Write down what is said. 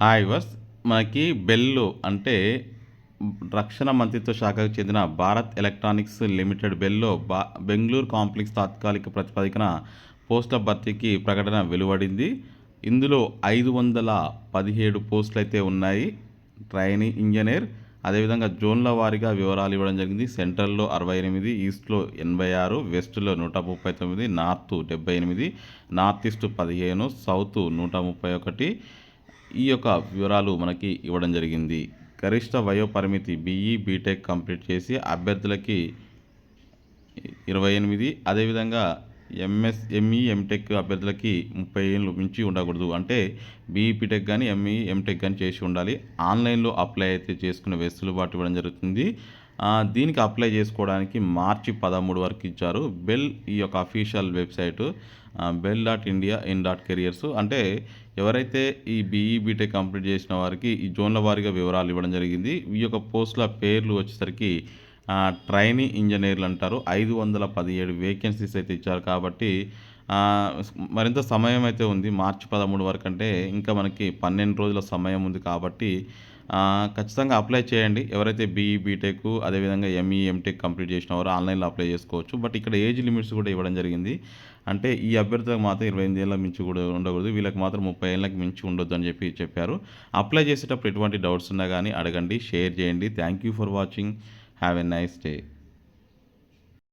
Hi వస్ మనకి bell అంటే రక్షణ మంత్రిత్వ శాఖకు చెందిన భారత్ ఎలక్ట్రానిక్స్ లిమిటెడ్ బెల్లో బా బెంగళూరు కాంప్లెక్స్ తాత్కాలిక ప్రాతిపదికన పోస్టుల భర్తీకి ప్రకటన వెలువడింది. ఇందులో ఐదు వందల పదిహేడు పోస్టులు అయితే ఉన్నాయి. ట్రైనింగ్ ఇంజనీర్ అదేవిధంగా జోన్ల వారీగా వివరాలు ఇవ్వడం జరిగింది. సెంట్రల్లో అరవై ఎనిమిది ఈస్ట్లో ఎనభై ఆరు వెస్ట్లో నూట ముప్పై తొమ్మిది నార్త్ డెబ్బై ఎనిమిది నార్త్ ఈస్ట్ పదిహేను సౌత్ నూట ముప్పై ఒకటి ఈ యొక్క వివరాలు మనకి ఇవ్వడం జరిగింది. గరిష్ట వయో పరిమితి బీఈ బీటెక్ కంప్లీట్ చేసి అభ్యర్థులకి ఇరవై ఎనిమిది అదేవిధంగా ఎంఎస్ ఎంఈ ఎంటెక్ అభ్యర్థులకి ముప్పై ఏళ్ళు మించి ఉండకూడదు. అంటే బీఈపీటెక్ కానీ ఎంఈ ఎంటెక్ కానీ చేసి ఉండాలి. ఆన్లైన్లో అప్లై అయితే చేసుకునే వెసులుబాటు ఇవ్వడం జరుగుతుంది. దీనికి అప్లై చేసుకోవడానికి మార్చి పదమూడు వరకు ఇచ్చారు. బెల్ ఈ యొక్క official website BEL dot India in dot careers. అంటే ఎవరైతే ఈ బీఈ బీటెక్ కంప్లీట్ చేసిన వారికి ఈ జోన్ల వారీగా వివరాలు ఇవ్వడం జరిగింది. ఈ యొక్క పోస్టుల పేర్లు వచ్చేసరికి ట్రైనీ ఇంజనీర్లు అంటారు. ఐదు వందల పదిహేడు వేకెన్సీస్ అయితే ఇచ్చారు కాబట్టి మరింత సమయం అయితే ఉంది. మార్చి పదమూడు వరకు అంటే ఇంకా మనకి పన్నెండు రోజుల సమయం ఉంది కాబట్టి ఖచ్చితంగా అప్లై చేయండి. ఎవరైతే బీఈ బీటెక్ అదేవిధంగా ఎంఈ ఎంటెక్ కంప్లీట్ చేసిన వారు ఆన్లైన్లో అప్లై చేసుకోవచ్చు. బట్ ఇక్కడ ఏజ్ లిమిట్స్ కూడా ఇవ్వడం జరిగింది. అంటే ఈ అభ్యర్థులకు మాత్రం ఇరవై ఎనిమిది ఏళ్ళ మించి కూడా ఉండకూడదు. వీళ్ళకి మాత్రం ముప్పై ఏళ్ళకి మించి ఉండొద్దు అని చెప్పి చెప్పారు. అప్లై చేసేటప్పుడు ఎటువంటి డౌట్స్ ఉన్నా కానీ అడగండి షేర్ చేయండి. Thank you for watching Have a nice day.